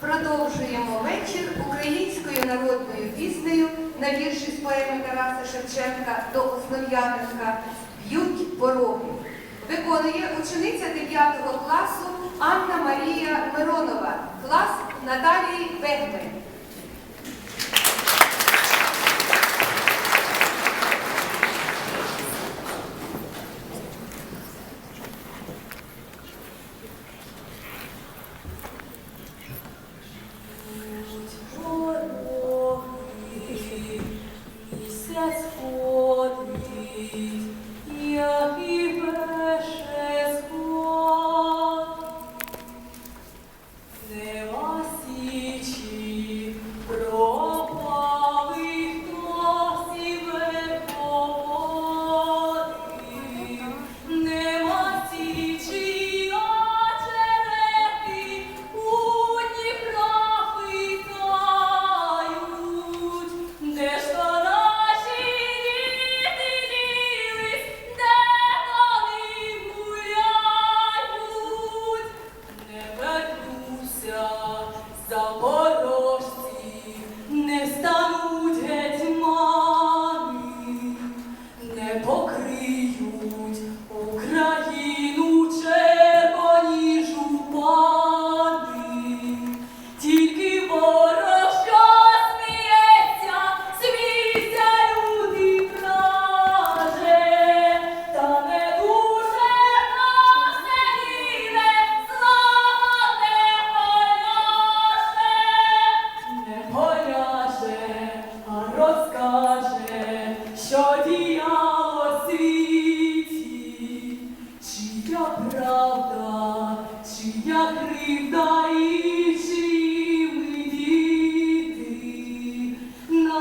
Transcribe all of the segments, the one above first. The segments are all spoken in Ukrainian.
Продовжуємо вечір українською народною піснею на вірші з поеми Тараса Шевченка до Основ'яненка Б'ють пороги. Виконує учениця 9 класу Анна Марія Миронова, клас Наталії Бегмель.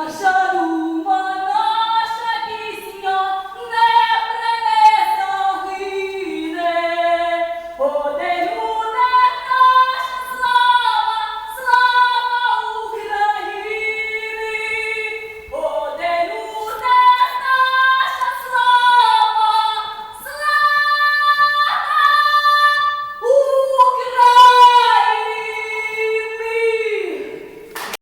Russia.